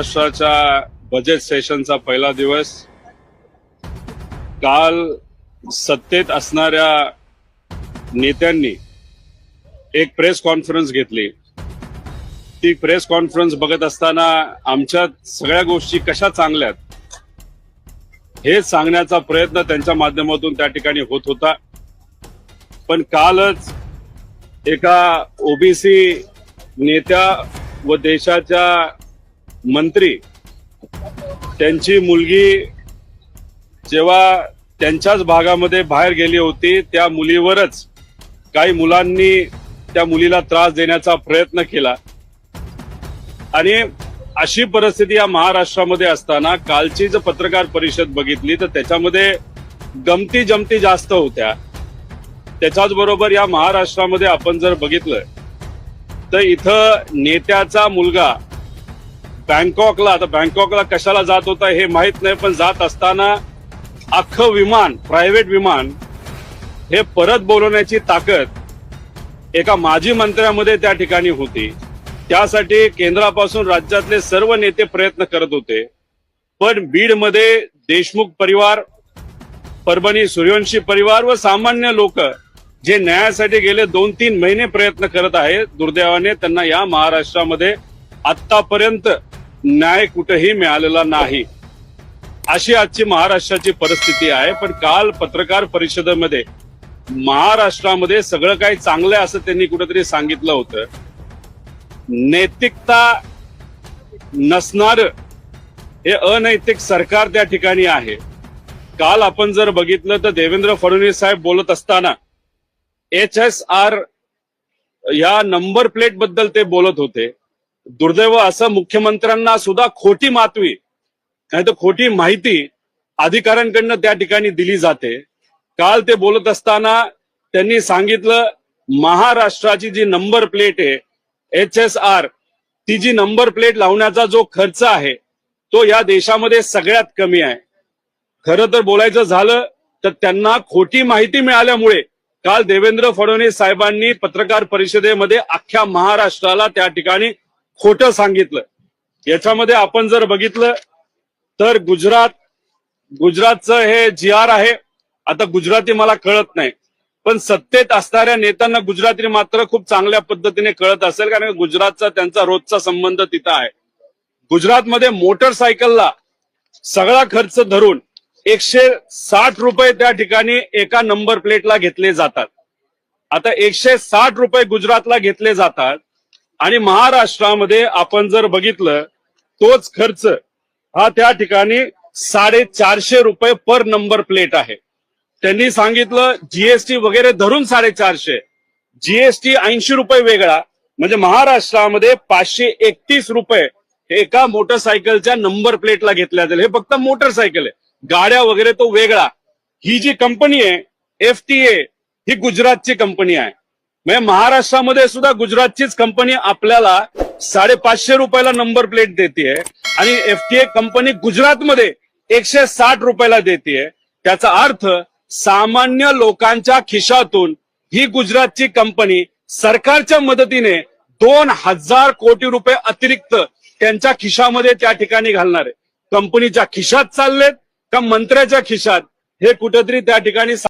महाराष्ट्राच्या बजेट सेशनचा पहिला दिवस. काल सत्तेत असणाऱ्या नेत्यांनी एक प्रेस कॉन्फरन्स घेतली. ती प्रेस कॉन्फरन्स बघत असताना आमच्या सगळ्या गोष्टी कशा चांगल्यात हे सांगण्याचा प्रयत्न त्यांच्या माध्यमातून त्या ठिकाणी होत होता. पण कालच एका ओबीसी नेत्या व देशाच्या मंत्री त्यांची मुलगी जेव्हा त्यांच्याच भागामध्ये बाहेर गेली होती त्या मुलीवरच काही मुलांनी त्या मुलीला त्रास देण्याचा प्रयत्न केला. आणि अशी परिस्थिती या महाराष्ट्रामध्ये असताना कालची जर पत्रकार परिषद बघितली तर त्याच्यामध्ये गमती जमती जास्त होत्या. त्याच्याच बरोबर या महाराष्ट्रामध्ये आपण जर बघितलं तर इथं नेत्याचा मुलगा बँकॉकला आता बँकॉकला कशाला जात होता हे माहीत नाही पण जात असताना अख्खं विमान प्रायव्हेट विमान हे परत बोलवण्याची ताकद एका माजी मंत्र्यामध्ये त्या ठिकाणी होती. त्यासाठी केंद्रापासून राज्यातले सर्व नेते प्रयत्न करत होते. पण बीडमध्ये देशमुख परिवार परभणी सूर्यवंशी परिवार व सामान्य लोक जे न्यायासाठी गेले दोन तीन महिने प्रयत्न करत आहेत दुर्दैवाने त्यांना या महाराष्ट्रामध्ये आतापर्यंत न्याय कुठेही मिळालेला नाही. अशी आजची महाराष्ट्राची परिस्थिती आहे पण काल पत्रकार परिषदेमध्ये महाराष्ट्रामध्ये सगळं काही चांगलं आहे असं त्यांनी कुठेतरी सांगितलं होतं. नैतिकता नसणार हे अनैतिक सरकार त्या ठिकाणी आहे. काल आपण जर बघितलं तर देवेंद्र फडणवीस साहेब बोलत असताना एच एस आर या नंबर प्लेटबद्दल ते बोलत होते. दुर्दैव असं मुख्यमंत्र्यांना सुद्धा खोटी मातवी नाही तर खोटी माहिती अधिकाऱ्यांकडनं त्या ठिकाणी दिली जाते. काल ते बोलत असताना त्यांनी सांगितलं महाराष्ट्राची जी नंबर प्लेट आहे एच एस आर ती जी नंबर प्लेट लावण्याचा जो खर्च आहे तो या देशामध्ये सगळ्यात कमी आहे. खरं तर बोलायचं झालं तर त्यांना खोटी माहिती मिळाल्यामुळे काल देवेंद्र फडणवीस साहेबांनी पत्रकार परिषदेमध्ये अख्ख्या महाराष्ट्राला त्या ठिकाणी खोटं सांगितलं. याच्यामध्ये आपण जर बघितलं तर गुजरात गुजरातचं हे जी आर आहे आता गुजराती मला कळत नाही. पण सत्तेत असणाऱ्या नेत्यांना गुजराती मात्र खूप चांगल्या पद्धतीने कळत असेल कारण गुजरातचा त्यांचा रोजचा संबंध तिथं आहे. गुजरातमध्ये मोटरसायकलला सगळा खर्च धरून एकशे साठ रुपये त्या ठिकाणी एका नंबर प्लेटला घेतले जातात. आता एकशे साठ रुपये गुजरातला घेतले जातात आणि महाराष्ट्रामध्ये आपण जर बघितलं तोच खर्च हा त्या ठिकाणी साडेचारशे रुपये पर नंबर प्लेट आहे. त्यांनी सांगितलं जीएसटी वगैरे धरून साडेचारशे जीएसटी ऐंशी रुपये वेगळा म्हणजे महाराष्ट्रामध्ये पाचशे एकतीस रुपये एका मोटरसायकलच्या नंबर प्लेटला घेतल्या जाईल. हे फक्त मोटरसायकल आहे. गाड्या वगैरे तो वेगळा. ही जी कंपनी आहे एफ टी ए ही गुजरातची कंपनी आहे. म्हणजे महाराष्ट्रामध्ये सुद्धा गुजरातचीच कंपनी आपल्याला साडेपाचशे रुपयाला नंबर प्लेट देते आणि एफ टी ए कंपनी गुजरातमध्ये एकशे साठ रुपयाला देते त्याचा अर्थ सामान्य लोकांच्या खिशातून ही गुजरातची कंपनी सरकारच्या मदतीने दोन हजार कोटी रुपये अतिरिक्त त्यांच्या खिशामध्ये त्या ठिकाणी घालणार आहे. कंपनीच्या खिशात चाललेत का मंत्र्याच्या खिशात हे कुठेतरी त्या ठिकाणी